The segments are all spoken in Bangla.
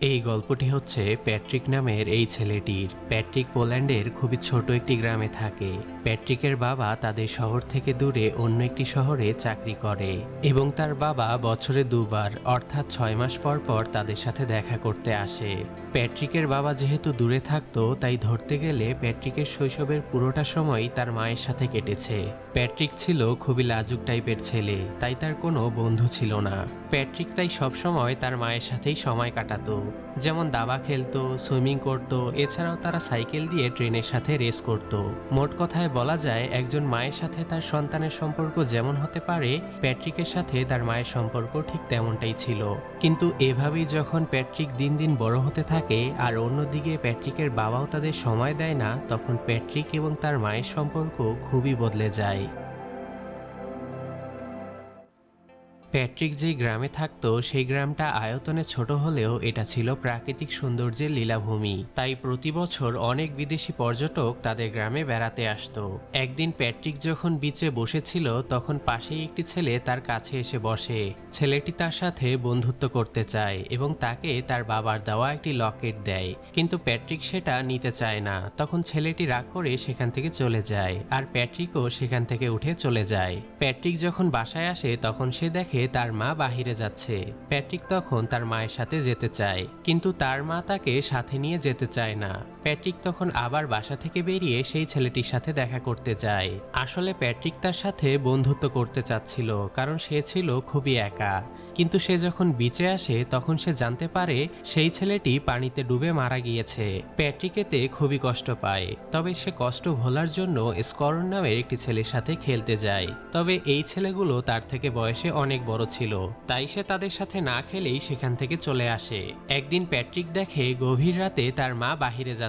এই গল্পটি হচ্ছে প্যাট্রিক নামের এই ছেলেটির। প্যাট্রিক পোল্যান্ডের খুবই ছোট একটি গ্রামে থাকে। প্যাট্রিকের বাবা তাদের শহর থেকে দূরে অন্য একটি শহরে চাকরি করে এবং তার বাবা বছরে দুবার অর্থাৎ ছয় মাস পর পর তাদের সাথে দেখা করতে আসে। প্যাট্রিকের বাবা যেহেতু দূরে থাকতো, তাই ধরতে গেলে প্যাট্রিকের শৈশবের পুরোটা সময় তার মায়ের সাথে কেটেছে। প্যাট্রিক ছিল খুবই লাজুক টাইপের ছেলে, তাই তার কোনো বন্ধু ছিল না। প্যাট্রিক তাই সবসময় তার মায়ের সাথেই সময় কাটাতো। যেমন দাবা খেলতো, সুইমিং করতো, এছাড়াও তারা সাইকেল দিয়ে ট্রেনের সাথে রেস করত। মোট কথায় বলা যায়, একজন মায়ের সাথে তার সন্তানের সম্পর্ক যেমন হতে পারে, প্যাট্রিকের সাথে তার মায়ের সম্পর্ক ঠিক তেমনটাই ছিল। কিন্তু এভাবেই যখন প্যাট্রিক দিন দিন বড় হতে থাকে আর অন্যদিকে প্যাট্রিকের বাবাও তাদের সময় দেয় না, তখন প্যাট্রিক এবং তার মায়ের সম্পর্ক খুবই বদলে যায়। প্যাট্রিক যেই গ্রামে থাকতো, সেই গ্রামটা আয়তনে ছোট হলেও এটা ছিল প্রাকৃতিক সৌন্দর্যের লীলাভূমি। তাই প্রতি বছর অনেক বিদেশি পর্যটক তাদের গ্রামে বেড়াতে আসতো। একদিন প্যাট্রিক যখন বিচে বসেছিল, তখন পাশেই একটি ছেলে তার কাছে এসে বসে। ছেলেটি তার সাথে বন্ধুত্ব করতে চায় এবং তাকে তার বাবার দেওয়া একটি লকেট দেয়। কিন্তু প্যাট্রিক সেটা নিতে চায় না। তখন ছেলেটি রাগ করে সেখান থেকে চলে যায়, আর প্যাট্রিকও সেখান থেকে উঠে চলে যায়। প্যাট্রিক যখন বাসায় আসে, তখন সে দেখে তার মা বাহিরে যাচ্ছে। প্যাট্রিক তখন তার মায়ের সাথে যেতে চায়, কিন্তু তার মা তাকে সাথে নিয়ে যেতে চায় না। প্যাট্রিক তখন আবার বাসা থেকে বেরিয়ে সেই ছেলেটির সাথে দেখা করতে যায়। আসলে প্যাট্রিক তার সাথে বন্ধুত্ব করতে চাচ্ছিল, কারণ সে ছিল খুবই একা। কিন্তু সে যখন বিচে আসে, তখন সে জানতে পারে সেই ছেলেটি পানিতে ডুবে মারা গিয়েছে। প্যাট্রিক এতে খুবই কষ্ট পায়, তবে সে কষ্ট ভোলার জন্য স্করন নামের একটি ছেলের সাথে খেলতে যায়। তবে এই ছেলেগুলো তার থেকে বয়সে অনেক বড় ছিল, তাই সে তাদের সাথে না খেলেই সেখান থেকে চলে আসে। একদিন প্যাট্রিক দেখে গভীর রাতে তার মা বাহিরে যাচ্ছে।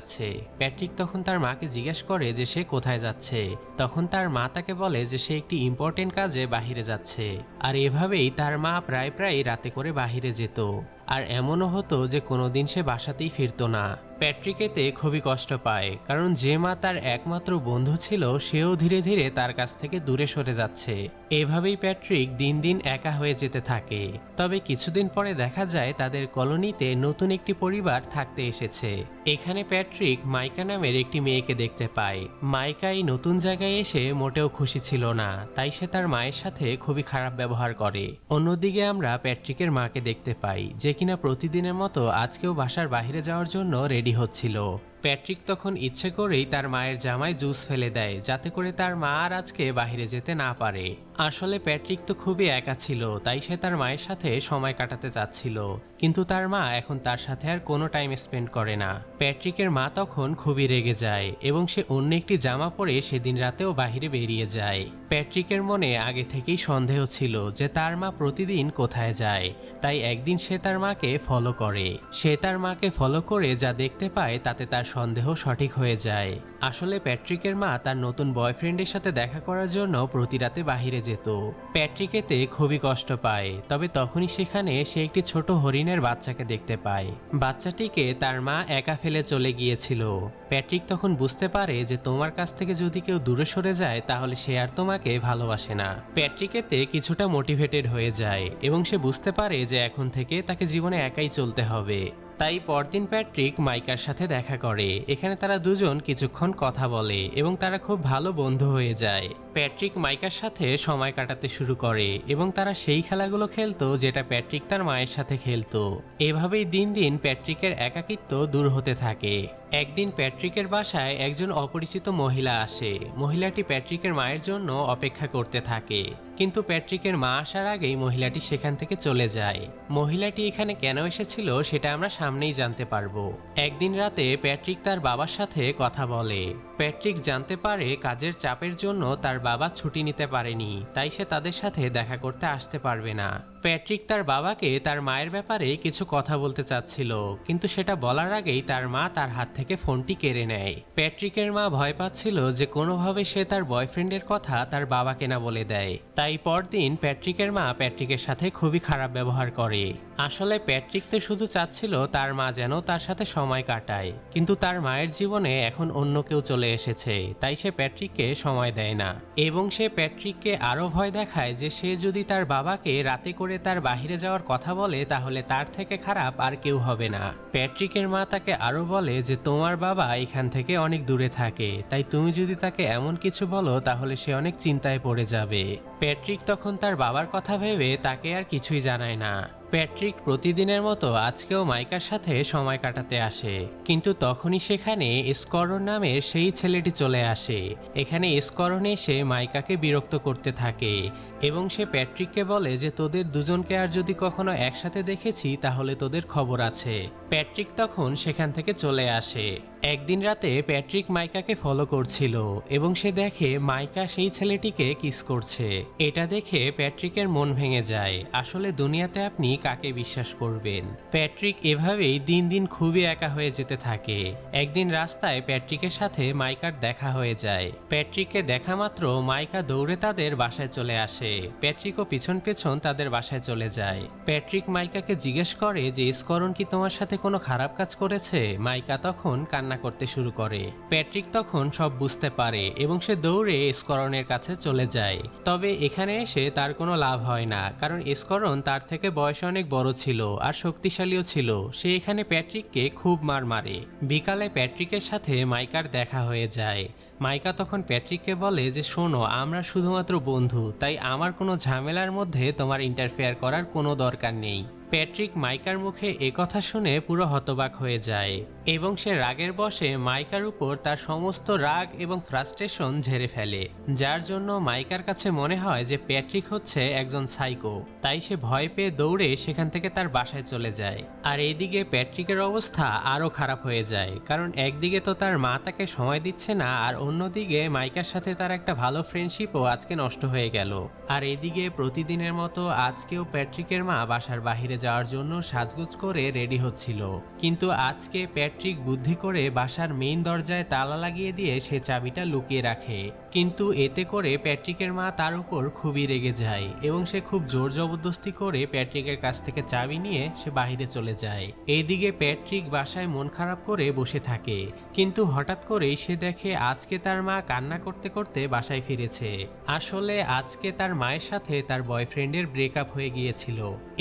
প্যাট্রিক তখন তার মাকে জিজ্ঞেস করে যে সে কোথায় যাচ্ছে। তখন তার মা তাকে বলে যে সে একটি ইম্পর্টেন্ট কাজে বাহিরে যাচ্ছে। আর এভাবেই তার মা প্রায় প্রায় রাতে করে বাহিরে যেত। আর এমনও হতো যে কোনোদিন সে বাসাতেই ফিরত না। প্যাট্রিক এতে খুবই কষ্ট পায়, কারণ যে মা তার একমাত্র বন্ধু ছিল, সেও ধীরে ধীরে তার কাছ থেকে দূরে সরে যাচ্ছে। এভাবেই প্যাট্রিক দিন দিন একা হয়ে যেতে থাকে। তবে কিছুদিন পরে দেখা যায় তাদের কলোনিতে নতুন একটি পরিবার থাকতে এসেছে। এখানে প্যাট্রিক মাইকা নামের একটি মেয়েকে দেখতে পায়। মাইকা এই নতুন জায়গায় এসে মোটেও খুশি ছিল না, তাই সে তার মায়ের সাথে খুবই খারাপ ব্যবহার করে। অন্যদিকে আমরা প্যাট্রিকের মাকে দেখতে পাই, যে কিনা প্রতিদিনের মতো আজকেও বাসার বাইরে যাওয়ার জন্য রেডি হচ্ছিল। প্যাট্রিক তখন ইচ্ছে করেই তার মায়ের জামায় জুস ফেলে দেয়, যাতে করে তার মা আর আজকে বাইরে যেতে না পারে। আসলে প্যাট্রিক তো খুবই একা ছিল, তাই সে তার মায়ের সাথে সময় কাটাতে চাচ্ছিল। কিন্তু তার মা এখন তার সাথে আর কোনো টাইম স্পেন্ড করে না। প্যাট্রিকের মা তখন খুবই রেগে যায়, এবং সে অন্য একটি জামা পরে সেদিন রাতেও বাহিরে বেরিয়ে যায়। প্যাট্রিকের মনে আগে থেকেই সন্দেহ ছিল যে তার মা প্রতিদিন কোথায় যায়, তাই একদিন সে তার মাকে ফলো করে। সে তার মাকে ফলো করে যা দেখতে পায় তাতে তার সন্দেহ সঠিক হয়ে যায়। আসলে প্যাট্রিকের মা তার নতুন বয়ফ্রেন্ডের সাথে দেখা করার জন্য প্রতি রাতে বাহিরে যেত। প্যাট্রিক এতে খুবই কষ্ট পায়, তবে তখনই সেখানে সে একটি ছোট হরিণের বাচ্চাকে দেখতে পায়। বাচ্চাটিকে তার মা একা ফেলে চলে গিয়েছিল। প্যাট্রিক তখন বুঝতে পারে যে তোমার কাছ থেকে যদি কেউ দূরে সরে যায়, তাহলে সে আর তোমাকে ভালোবাসে না। প্যাট্রিক এতে কিছুটা মোটিভেটেড হয়ে যায় এবং সে বুঝতে পারে যে এখন থেকে তাকে জীবনে একাই চলতে হবে। তাই পরদিন প্যাট্রিক মাইকার সাথে দেখা করে। এখানে তারা দুজন কিছুক্ষণ কথা বলে এবং তারা খুব ভালো বন্ধু হয়ে যায়। প্যাট্রিক মাইকার সাথে সময় কাটাতে শুরু করে এবং তারা সেই খেলাগুলো খেলতো যেটা প্যাট্রিক তার মায়ের সাথে খেলতো। এভাবেই দিন দিন প্যাট্রিকের একাকিত্ব দূর হতে থাকে। একদিন প্যাট্রিকের বাসায় একজন অপরিচিত মহিলা আসে। মহিলাটি প্যাট্রিকের মায়ের জন্য অপেক্ষা করতে থাকে। কিন্তু প্যাট্রিকের মা আসার আগেই মহিলাটি সেখান থেকে চলে যায়। মহিলাটি এখানে কেন এসেছিল সেটা আমরা সামনেই জানতে পারব। একদিন রাতে প্যাট্রিক তার বাবার সাথে কথা বলে। প্যাট্রিক জানতে পারে কাজের চাপের জন্য তার বাবা ছুটি নিতে পারেনি তাই সে তাদের সাথে দেখা করতে আসতে পারবে না। প্যাট্রিক তার বাবাকে তার মায়ের ব্যাপারে কিছু কথা বলতে চাচ্ছিল, কিন্তু সেটা বলার আগেই তার মা তার হাত থেকে ফোনটি কেড়ে নেয়। প্যাট্রিকের মা ভয় পাচ্ছিল যে কোনোভাবে সে তার বয়ফ্রেন্ডের কথা তার বাবাকে না বলে দেয়। তাই পরদিন প্যাট্রিকের মা প্যাট্রিকের সাথে খুবই খারাপ ব্যবহার করে। আসলে প্যাট্রিক তো শুধু চাচ্ছিল তার মা যেন তার সাথে সময় কাটায়, কিন্তু তার মায়ের জীবনে এখন অন্য কেউ চলে এসেছে, তাই সে প্যাট্রিককে সময় দেয় না। এবং সে প্যাট্রিককে আরও ভয় দেখায় যে সে যদি তার বাবাকে রাতে করে করে তার বাহিরে যাওয়ার কথা বলে, তাহলে তার থেকে খারাপ আর কেউ হবে না। প্যাট্রিকের মা তাকে আরও বলে যে, তোমার বাবা এখান থেকে অনেক দূরে থাকে। তাই তুমি যদি তাকে এমন কিছু বলো, তাহলে সে অনেক চিন্তায় পড়ে যাবে। প্যাট্রিক তখন তার বাবার কথা ভেবে তাকে আর কিছুই জানায় না। প্যাট্রিক প্রতিদিনের মতো আজকেও মাইকার সাথে সময় কাটাতে আসে। কিন্তু তখনই সেখানে স্করন নামের সেই ছেলেটি চলে আসে। এখানে স্করন এসে মাইকাকে বিরক্ত করতে থাকে এবং সে প্যাট্রিককে বলে যে, তোদের দুজনকে আর যদি কখনো একসাথে দেখেছি, তাহলে তোদের খবর আছে। প্যাট্রিক তখন সেখান থেকে চলে আসে। একদিন রাতে প্যাট্রিক মাইকাকে ফলো করছিল এবং সে দেখে মাইকা সেই ছেলেটিকে কিস করছে। এটা দেখে প্যাট্রিকের মন ভেঙে যায়। আসলে দুনিয়াতে আপনি কাকে বিশ্বাস করবেন? প্যাট্রিক এভাবেই দিন দিন খুবই একা হয়ে যেতে থাকে। একদিন রাস্তায় প্যাট্রিকের সাথে মাইকার দেখা হয়ে যায়। প্যাট্রিককে দেখা মাত্র মাইকা দৌড়ে তাদের বাসায় চলে আসে। প্যাট্রিকও পিছন পেছন তাদের বাসায় চলে যায়। প্যাট্রিক মাইকাকে জিজ্ঞেস করে যে স্করণ কি তোমার সাথে কোনো খারাপ কাজ করেছে? মাইকা তখন কান্না করতে শুরু করে। প্যাট্রিক তখন সব বুঝতে পারে এবং সে দৌড়ে স্করণের কাছে চলে যায়। তবে এখানে এসে তার কোনো লাভ হয় না, কারণ স্করণ তার থেকে বয়সে অনেক বড় ছিল আর শক্তিশালীও ছিল। সে এখানে প্যাট্রিককে খুব মার মারে। বিকালে প্যাট্রিকের সাথে মাইকার দেখা হয়ে যায়। মাইকা তখন প্যাট্রিককে বলে যে, শোনো, আমরা শুধুমাত্র বন্ধু, তাই আমার কোনো ঝামেলার মধ্যে তোমার ইন্টারফেয়ার করার কোনো দরকার নেই। প্যাট্রিক মাইকার মুখে কথা শুনে পুরো হতবাক হয়ে যায় এবং সে রাগের বশে মাইকার উপর তার সমস্ত রাগ এবং ফ্রাস্ট্রেশন ঝেড়ে ফেলে, যার জন্য মাইকার কাছে মনে হয় যে প্যাট্রিক হচ্ছে একজন সাইকো। তাই সে ভয় পেয়ে দৌড়ে সেখান থেকে তার বাসায় চলে যায়। আর এইদিকে প্যাট্রিকের অবস্থা আরও খারাপ হয়ে যায়, কারণ একদিকে তো তার মা তাকে সময় দিচ্ছে না, আর অন্যদিকে মাইকার সাথে তার একটা ভালো ফ্রেন্ডশিপও আজকে নষ্ট হয়ে গেল। আর এদিকে প্রতিদিনের মতো আজকেও প্যাট্রিকের মা বাসার বাহিরে যাওয়ার জন্য সাজগুজ করে রেডি হচ্ছিল। কিন্তু আজকে প্যাট্রিক বুদ্ধি করে বাসার মেইন দরজায় তালা লাগিয়ে দিয়ে সে চাবিটা লুকিয়ে রাখে। কিন্তু এতে করে প্যাট্রিকের মা তার উপর খুবই রেগে যায় এবং সে খুব জোর জবরদস্তি করে প্যাট্রিকের কাছ থেকে চাবি নিয়ে সে বাহিরে চলে যায়। এইদিকে প্যাট্রিক বাসায় মন খারাপ করে বসে থাকে, কিন্তু হঠাৎ করেই সে দেখে আজকে তার মা কান্না করতে করতে বাসায় ফিরেছে। আসলে আজকে তার মায়ের সাথে তার বয়ফ্রেন্ডের ব্রেকআপ হয়ে গিয়েছিল।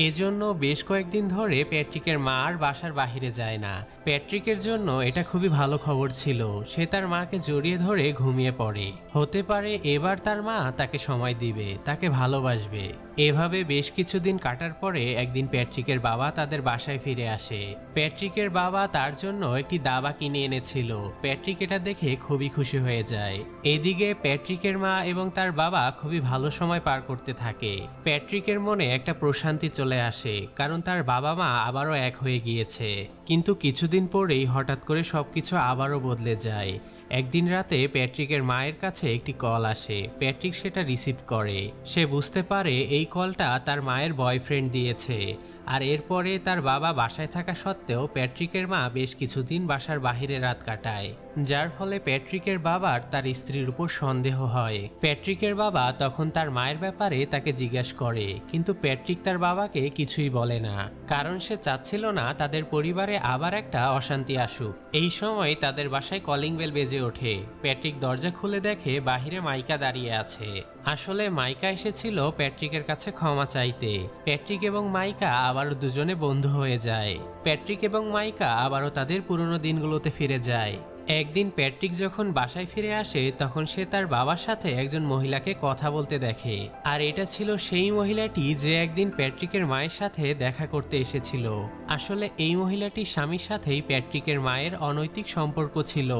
এজন্য বেশ কয়েকদিন ধরে প্যাট্রিকের মা আর বাসার বাহিরে যায় না। প্যাট্রিকের জন্য এটা খুবই ভালো খবর ছিল। সে তার মাকে জড়িয়ে ধরে ঘুমিয়ে পড়ে। হতে পারে এবার তার মা তাকে সময় দিবে, তাকে ভালোবাসবে। এভাবে বেশ কিছুদিন কাটার পরে একদিন প্যাট্রিকের বাবা তাদের বাসায় ফিরে আসে। প্যাট্রিকের বাবা তার জন্য একটি দাবা কিনে এনেছিল। প্যাট্রিক এটা দেখে খুবই খুশি হয়ে যায়। এদিকে প্যাট্রিকের মা এবং তার বাবা খুবই ভালো সময় পার করতে থাকে। প্যাট্রিকের মনে একটা প্রশান্তি চলে আসে, কারণ তার বাবা মা আবারও এক হয়ে গিয়েছে। কিন্তু কিছুদিন পরেই হঠাৎ করে সবকিছু আবারও বদলে যায়। একদিন রাতে প্যাট্রিকের মায়ের কাছে একটি কল আসে। প্যাট্রিক সেটা রিসিভ করে। সে বুঝতে পারে এই কলটা তার মায়ের বয়ফ্রেন্ড দিয়েছে। আর এরপরে তার বাবা বাসায় থাকা সত্ত্বেও প্যাট্রিকের মা বেশ কিছুদিন বাসার বাহিরে রাত কাটায়। যার ফলে প্যাট্রিকের বাবার তার স্ত্রীর উপর সন্দেহ হয়। প্যাট্রিকের বাবা তখন তার মায়ের ব্যাপারে তাকে জিজ্ঞাসা করে, কিন্তু প্যাট্রিক তার বাবাকে কিছুই বলে না। কারণ সে চাচ্ছিল না তাদের পরিবারে আবার একটা অশান্তি আসুক। এই সময় তাদের বাসায় কলিং বেল বেজে ওঠে। প্যাট্রিক দরজা খুলে দেখে বাহিরে মাইকা দাঁড়িয়ে আছে। আসলে মাইকা এসেছিল প্যাট্রিকের কাছে ক্ষমা চাইতে। প্যাট্রিক এবং মাইকা আবারও দুজনে বন্ধু হয়ে যায়। প্যাট্রিক এবং মাইকা আবারও তাদের পুরনো দিনগুলোতে ফিরে যায়। একদিন প্যাট্রিক যখন বাসায় ফিরে আসে, তখন সে তার বাবার সাথে একজন মহিলাকে কথা বলতে দেখে। আর এটা ছিল সেই মহিলাটি যে একদিন প্যাট্রিকের মায়ের সাথে দেখা করতে এসেছিল। আসলে এই মহিলাটি স্বামীর সাথেই প্যাট্রিকের মায়ের অনৈতিক সম্পর্ক ছিল।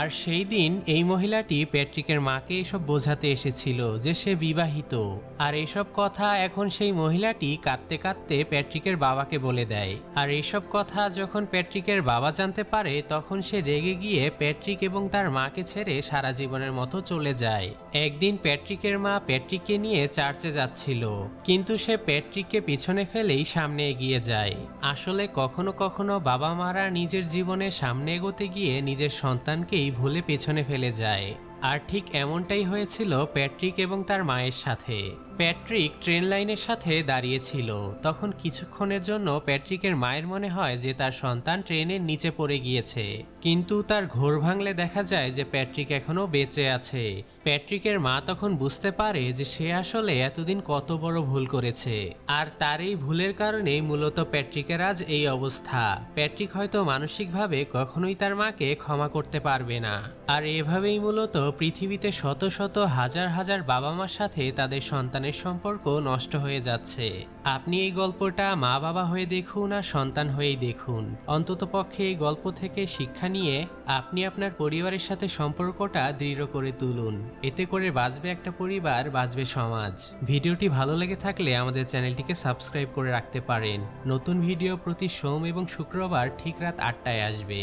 আর সেই দিন এই মহিলাটি প্যাট্রিকের মাকে এসব বোঝাতে এসেছিল যে সে বিবাহিত। আর এসব কথা এখন সেই মহিলাটি কাঁদতে কাঁদতে প্যাট্রিকের বাবাকে বলে দেয়। আর এসব কথা যখন প্যাট্রিকের বাবা জানতে পারে, তখন সে রেগে গিয়ে প্যাট্রিক এবং তার মাকে ছেড়ে সারা জীবনের মতো চলে যায়। একদিন প্যাট্রিকের মা প্যাট্রিককে নিয়ে চার্চে যাচ্ছিল, কিন্তু সে প্যাট্রিককে পিছনে ফেলেই সামনে এগিয়ে যায়। আসলে কখনো কখনো বাবা মারা নিজের জীবনে সামনে এগোতে গিয়ে নিজের সন্তানকেই ভুলে পেছনে ফেলে যায়। আর ঠিক এমনটাই হয়েছিল প্যাট্রিক এবং তার মায়ের সাথে। প্যাট্রিক ট্রেন লাইনের সাথে দাঁড়িয়েছিল। তখন কিছুক্ষণের জন্য প্যাট্রিকের মায়ের মনে হয় যে তার সন্তান ট্রেনের নিচে পড়ে গিয়েছে। কিন্তু তার ঘোর ভাঙলে দেখা যায় যে প্যাট্রিক এখনও বেঁচে আছে। প্যাট্রিকের মা তখন বুঝতে পারে যে সে আসলে এতদিন কত বড় ভুল করেছে। আর তার এই ভুলের কারণে মূলত প্যাট্রিকের আজ এই অবস্থা। প্যাট্রিক হয়তো মানসিকভাবে কখনোই তার মাকে ক্ষমা করতে পারবে না। আর এভাবেই মূলত পৃথিবীতে শত শত হাজার হাজার বাবা মার সাথে তাদের সন্তানের সম্পর্ক নষ্ট হয়ে যাচ্ছে। আপনি এই গল্পটা মা বাবা হয়ে দেখুন আর সন্তান হয়েই দেখুন। অন্তত পক্ষে এই গল্প থেকে শিক্ষা নিয়ে আপনি আপনার পরিবারের সাথে সম্পর্কটা দৃঢ় করে তুলুন। এতে করে বাঁচবে একটা পরিবার, বাঁচবে সমাজ। ভিডিওটি ভালো লেগে থাকলে আমাদের চ্যানেলটিকে সাবস্ক্রাইব করে রাখতে পারেন। নতুন ভিডিও প্রতি সোম এবং শুক্রবার ঠিক রাত আটটায় আসবে।